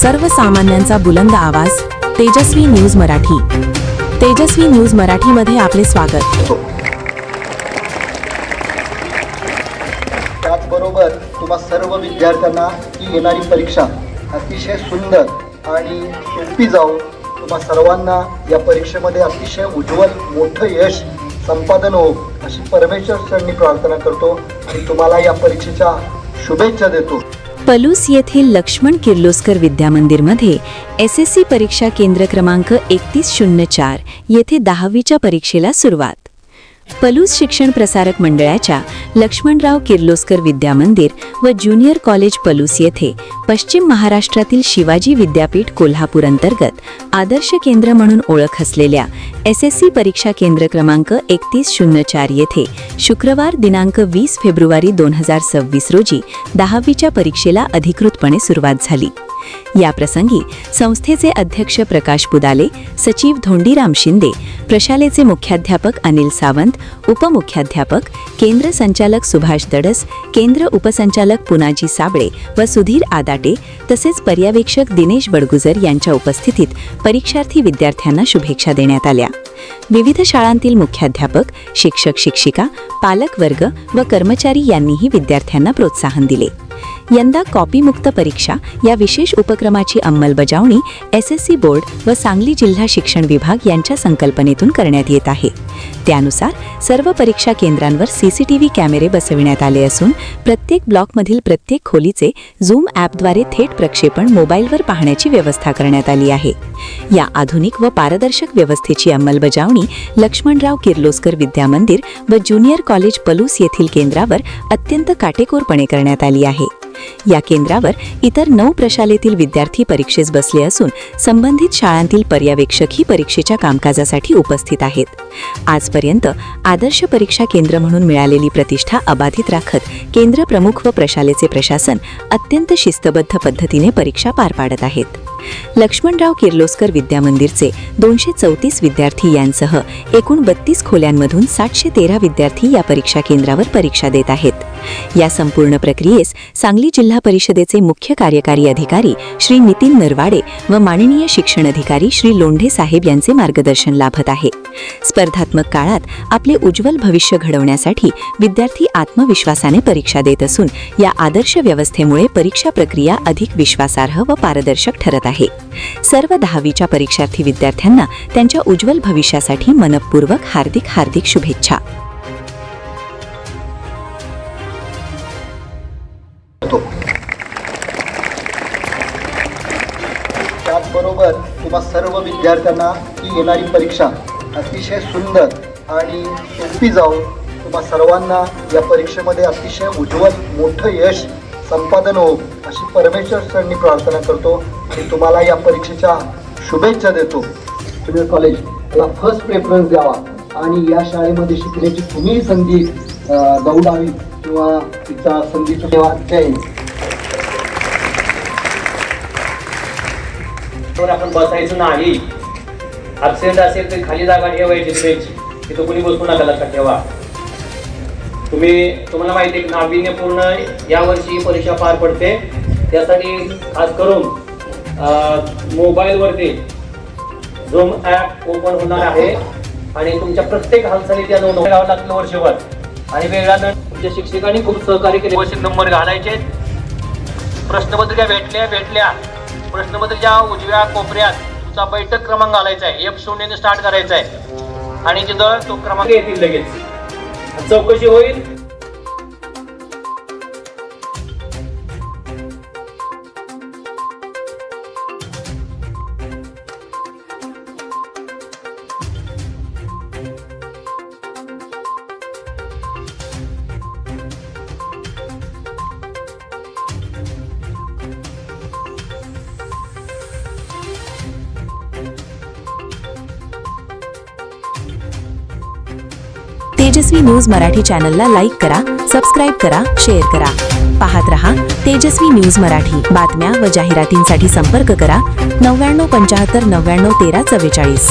सर्वसामान्यांचा बुलंद आवाज तेजस्वी न्यूज मराठी. तेजस्वी न्यूज मराठीमध्ये आपले स्वागत. त्याचबरोबर तुम्हा सर्व विद्यार्थ्यांना ही येणारी परीक्षा अतिशय सुंदर आणि सोपी जाऊन तुम्हा सर्वांना या परीक्षेमध्ये अतिशय उज्ज्वल मोठं यश संपादन हो अशी परमेश्वर चरणी प्रार्थना करतो आणि तुम्हाला या परीक्षेच्या शुभेच्छा देतो. पलूस येथील लक्ष्मण किर्लोस्कर विद्यामंदिरमध्ये एस एस सी परीक्षा केंद्र क्रमांक एकतीस शून्य चार येथे दहावीच्या परीक्षेला सुरुवात. पलूस शिक्षण प्रसारक मंडळाच्या लक्ष्मणराव किर्लोस्कर विद्यामंदिर व ज्युनियर कॉलेज पलूस येथे पश्चिम महाराष्ट्रातील शिवाजी विद्यापीठ कोल्हापूर अंतर्गत आदर्श केंद्र म्हणून ओळख असलेल्या एस एस सी परीक्षा केंद्र क्रमांक एकतीस शून्य चार येथे शुक्रवार दिनांक वीस फेब्रुवारी दोन हजार सव्वीस रोजी दहावीच्या परीक्षेला अधिकृतपणे सुरुवात झाली. याप्रसंगी संस्थेचे अध्यक्ष प्रकाश पुदाले सचिव धोंडीराम शिंदे प्रशालेचे मुख्याध्यापक अनिल सावंत उपमुख्याध्यापक केंद्र संचालक सुभाष दडस केंद्र उपसंचालक पुनाजी साबळे व सुधीर आदाटे तसेच पर्यवेक्षक दिनेश बडगुजर यांच्या उपस्थितीत परीक्षार्थी विद्यार्थ्यांना शुभेच्छा देण्यात आल्या. विविध शाळांतील मुख्याध्यापक शिक्षक शिक्षिका पालक वर्ग व कर्मचारी यांनीही विद्यार्थ्यांना प्रोत्साहन दिले. यंदा कॉपीमुक्त परीक्षा या विशेष उपक्रमाची अंमलबजावणी एस एस सी बोर्ड व सांगली जिल्हा शिक्षण विभाग यांच्या संकल्पनेतून करण्यात येत आहे. त्यानुसार सर्व परीक्षा केंद्रांवर सी सी टी व्ही कॅमेरे बसविण्यात आले असून प्रत्येक ब्लॉकमधील प्रत्येक खोलीचे झूम ॲपद्वारे थेट प्रक्षेपण मोबाईलवर पाहण्याची व्यवस्था करण्यात आली आहे. या आधुनिक व पारदर्शक व्यवस्थेची अंमलबजावणी लक्ष्मणराव किर्लोस्कर विद्यामंदिर व ज्युनियर कॉलेज पलूस येथील केंद्रावर अत्यंत काटेकोरपणे करण्यात आली आहे. या केंद्रावर इतर नऊ प्रशालेतील विद्यार्थी परीक्षेस बसले असून संबंधित शाळांतील पर्यवेक्षकही परीक्षेच्या कामकाजासाठी उपस्थित आहेत. आजपर्यंत आदर्श परीक्षा केंद्र म्हणून मिळालेली प्रतिष्ठा अबाधित राखत केंद्र प्रमुख व प्रशालेचे प्रशासन अत्यंत शिस्तबद्ध पद्धतीने परीक्षा पार पाडत आहेत. लक्ष्मणराव किर्लोस्कर विद्यामंदिरचे दोनशे चौतीस विद्यार्थी यांसह एकूण बत्तीस खोल्यांमधून सातशे तेरा विद्यार्थी या परीक्षा केंद्रावर परीक्षा देत आहेत. या संपूर्ण प्रक्रियेस सांगली जिल्हा परिषदेचे मुख्य कार्यकारी अधिकारी श्री नितीन नरवाडे व माननीय शिक्षण अधिकारी श्री लोंढे साहेब यांचे मार्गदर्शन लाभत आहे. स्पर्धात्मक काळात आपले उज्ज्वल भविष्य घडवण्यासाठी विद्यार्थी आत्मविश्वासाने परीक्षा देत असून या आदर्श व्यवस्थेमुळे परीक्षा प्रक्रिया अधिक विश्वासार्ह व पारदर्शक ठरत आहे. सर्व दहावीच्या परीक्षार्थी विद्यार्थ्यांना त्यांच्या उज्ज्वल भविष्यासाठी मनपूर्वक हार्दिक हार्दिक शुभेच्छा. त्याचबरोबर तुम्हा सर्व विद्यार्थ्यांना ही येणारी परीक्षा अतिशय सुंदर आणि सोपी जाऊन तुम्हा सर्वांना या परीक्षेमध्ये अतिशय उज्ज्वल मोठं यश संपादन हो अशी परमेश्वर चरणी प्रार्थना करतो. आणि तुम्हाला या परीक्षेच्या शुभेच्छा देतो. तुम्ही कॉलेज याला फर्स्ट प्रेफरन्स द्यावा आणि या शाळेमध्ये शिकण्याची तुम्ही संधी दौडावी किंवा तिचा संधी देवा जय हिंद. आपण बसायचं नाही. ऍबसेंट असेल तर खाली जागा ठेवायची बेंच तिथं कोणी बसू नका लक्षात ठेवा. तुम्ही तुम्हाला माहिती आहे की नाविन्यपूर्ण यावर्षी ही परीक्षा पार पडते. त्यासाठी खास करून मोबाईलवरती झूम ॲप ओपन होणार आहे. आणि तुमच्या प्रत्येक हालचाली त्या नोंद घ्यावं लागतं वर्षभर. आणि वेगळा तुमच्या शिक्षकांनी खूप सहकार्य केले. वर्ष नंबर घालायचे प्रश्नपत्रिका भेटल्या भेटल्या. प्रश्नपत्रिका उजव्या कोपऱ्यात तुमचा बैठक क्रमांक घालायचा आहे. एफ शून्यने स्टार्ट करायचा आहे. आणि तिथं तो क्रमांक येतील लगेच. चौकशी होईल. तेजस्वी न्यूज मराठी चॅनलला लाईक करा सबस्क्राईब करा शेअर करा. पाहत रहा तेजस्वी न्यूज मराठी. बातम्या व जाहिरातींसाठी संपर्क करा नव्याण्णव पंच्याहत्तर नव्याण्णव तेरा चव्वेचाळीस.